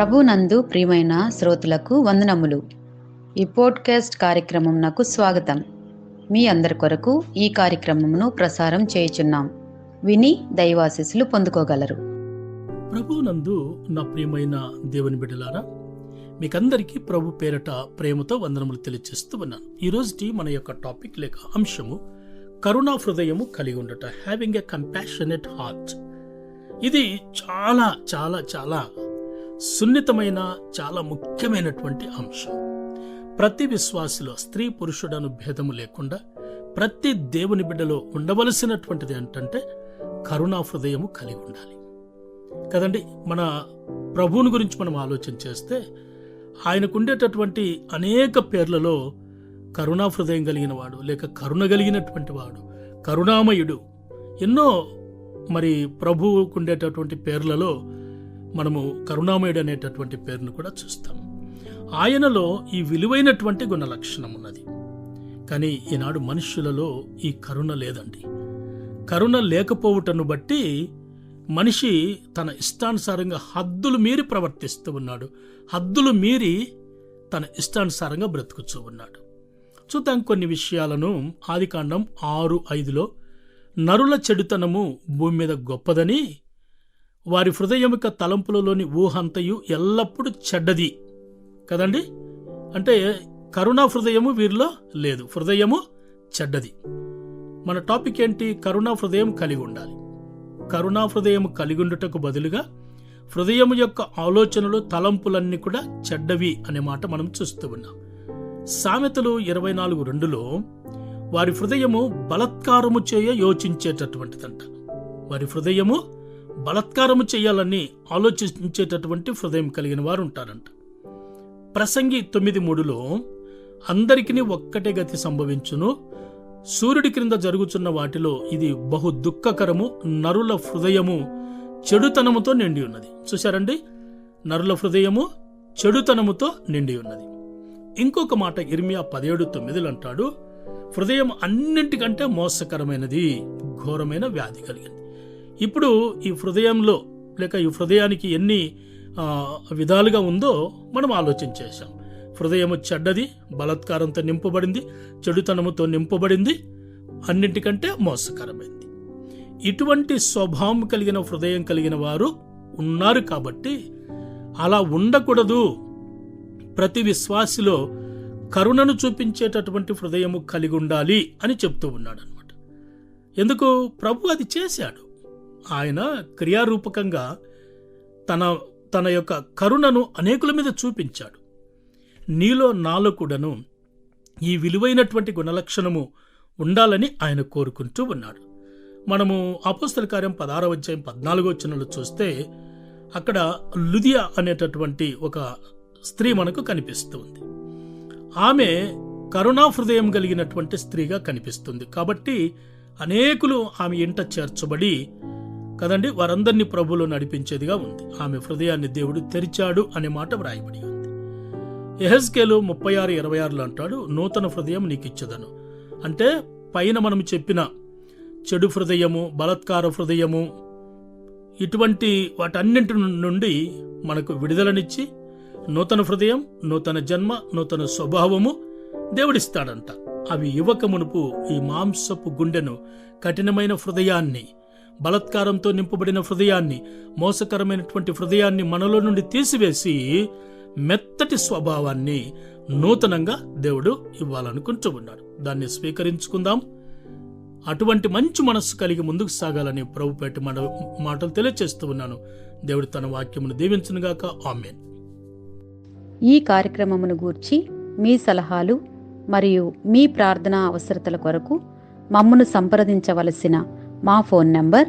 ప్రభునందు ప్రియమైన శ్రోతలకు వందనములు. ఈ పోడ్కాస్ట్ కార్యక్రమం నాకు స్వాగతం. మీ అందరి కొరకు ఈ కార్యక్రమమును ప్రసారం చేయుచున్నాం. విని దైవాశీస్సులు పొందుకోగలరు. ప్రభునందు నా ప్రియమైన దేవుని బిడ్డలారా మీకందరికీ ప్రభు పేరట ప్రేమతో వందనములు తెలియజేస్తూ ఉన్నాను. ఈరోజుటి మన యొక్క టాపిక్ లేక అంశము కరుణా హృదయము కలిగి ఉండట హ్యావింగ్ ఎ కంపాషనెట్ హార్ట్ ఇది చాలా చాలా చాలా సున్నితమైన చాలా ముఖ్యమైనటువంటి అంశం. ప్రతి విశ్వాసిలో స్త్రీ పురుషుడను భేదము లేకుండా ప్రతి దేవుని బిడ్డలో ఉండవలసినటువంటిది ఏంటంటే కరుణా హృదయము కలిగి ఉండాలి. కదండి మన ప్రభువుని గురించి మనం ఆలోచన చేస్తే ఆయనకుండేటటువంటి అనేక పేర్లలో కరుణా హృదయం కలిగిన వాడు లేక కరుణ కలిగినటువంటి వాడు కరుణామయుడు ఎన్నో మరి ప్రభువుకు ఉండేటటువంటి పేర్లలో మనము కరుణామయుడు అనేటటువంటి పేరును కూడా చూస్తాం. ఆయనలో ఈ విలువైనటువంటి గుణ లక్షణం ఉన్నది. కానీ ఈనాడు మనుష్యులలో ఈ కరుణ లేదండి. కరుణ లేకపోవుటను బట్టి మనిషి తన ఇష్టానుసారంగా హద్దులు మీరి ప్రవర్తిస్తూ ఉన్నాడు. హద్దులు మీరి తన ఇష్టానుసారంగా బ్రతుకుతూ ఉన్నాడు. చూద్దాం కొన్ని విషయాలను ఆదికాండం ఆరు ఐదులో నరుల చెడుతనము భూమి మీద గొప్పదని వారి హృదయముక తలంపులలోని ఊహంతయు ఎల్లప్పుడూ చెడ్డది. కదండి? అంటే కరుణా హృదయము వీరిలో లేదు. హృదయము చెడ్డది. మన టాపిక్ ఏంటి? కరుణా హృదయం కలిగి ఉండాలి. కరుణా హృదయం కలిగి ఉండుటకు బదులుగా హృదయం యొక్క ఆలోచనలు తలంపులన్నీ కూడా చెడ్డవి అనే మాట మనం చూస్తూ ఉన్నాం. సామెతలు ఇరవై నాలుగు రెండులో వారి హృదయము బలత్కారము చేయ యోచించేటటువంటిదంట. వారి హృదయము బలత్కారము చేయాలని ఆలోచించేటటువంటి హృదయం కలిగిన వారు ఉంటారంట ప్రసంగి తొమ్మిది మూడులో అందరికిని ఒక్కటే గతి సంభవించును. సూర్యుడి క్రింద జరుగుతున్న వాటిలో ఇది బహు దుఃఖకరము నరుల హృదయము చెడుతనముతో నిండి ఉన్నది. చూశారండి? నరుల హృదయము చెడుతనముతో నిండి ఉన్నది. ఇంకొక మాట ఇర్మియా పదిహేడు తొమ్మిదిలు అంటాడు హృదయం అన్నింటికంటే మోసకరమైనది ఘోరమైన వ్యాధి కలిగింది. ఇప్పుడు ఈ హృదయంలో లేక ఈ హృదయానికి ఎన్ని విధాలుగా ఉందో మనం ఆలోచన చేశాం. హృదయము చెడ్డది బలత్కారంతో నింపబడింది చెడుతనముతో నింపబడింది అన్నింటికంటే మోసకరమైంది. ఇటువంటి స్వభావం కలిగిన హృదయం కలిగిన వారు ఉన్నారు కాబట్టి అలా ఉండకూడదు. ప్రతి విశ్వాసిలో కరుణను చూపించేటటువంటి హృదయము కలిగి ఉండాలి అని చెప్తూ ఉన్నాడు అనమాట ఎందుకు? ప్రభు అది చేశాడు. ఆయన క్రియారూపకంగా తన తన యొక్క కరుణను అనేకుల మీద చూపించాడు. నీలో నాలో కూడాను ఈ విలువైనటువంటి గుణలక్షణము ఉండాలని ఆయన కోరుకుంటూ ఉన్నాడు. మనము అపోస్తల కార్యం పదహారవ అధ్యాయం పద్నాలుగో వచనంలో చూస్తే అక్కడ లుదియా అనేటటువంటి ఒక స్త్రీ మనకు కనిపిస్తుంది ఆమె కరుణా హృదయం కలిగినటువంటి స్త్రీగా కనిపిస్తుంది. కాబట్టి అనేకులు ఆమె ఇంట చేర్చబడి కదండి? వారందరినీ ప్రభులో నడిపించేదిగా ఉంది. ఆమె హృదయాన్ని దేవుడు తెరిచాడు అనే మాట వ్రాయబడి ఉంది. ఎహెస్కేలు ముప్పై ఆరు ఇరవై ఆరులో అంటాడు నూతన హృదయం నీకు ఇచ్చదను అంటే పైన మనం చెప్పిన చెడు హృదయము బలత్కార హృదయము ఇటువంటి వాటన్నింటి నుండి మనకు విడుదలనిచ్చి నూతన హృదయం నూతన జన్మ నూతన స్వభావము దేవుడిస్తాడంట. అవి యువక మునుపు ఈ మాంసపు గుండెను కఠినమైన హృదయాన్ని బలత్కారంతో నింపబడిన హృదయాన్ని మోసకరమైనటువంటి హృదయాన్ని మనలో నుండి తీసివేసి మెత్తటి స్వభావాన్ని నూతనంగా దేవుడు ఇవ్వాలనుకుంటూ ఉన్నాడు దాన్ని స్వీకరించుకుందాం. అటువంటి మంచి మనస్సు కలిగి ముందుకు సాగాలని ప్రభుపేట మన మాటలు తెలియచేస్తూ ఉన్నాను. దేవుడు తన వాక్యమును దీవించనుగాక ఆమెన్. ఈ కార్యక్రమమును గూర్చి మీ సలహాలు మరియు మీ ప్రార్థనా అవసరతల కొరకు మమ్మను సంప్రదించవలసిన మా ఫోన్ నంబర్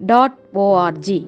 dot ORG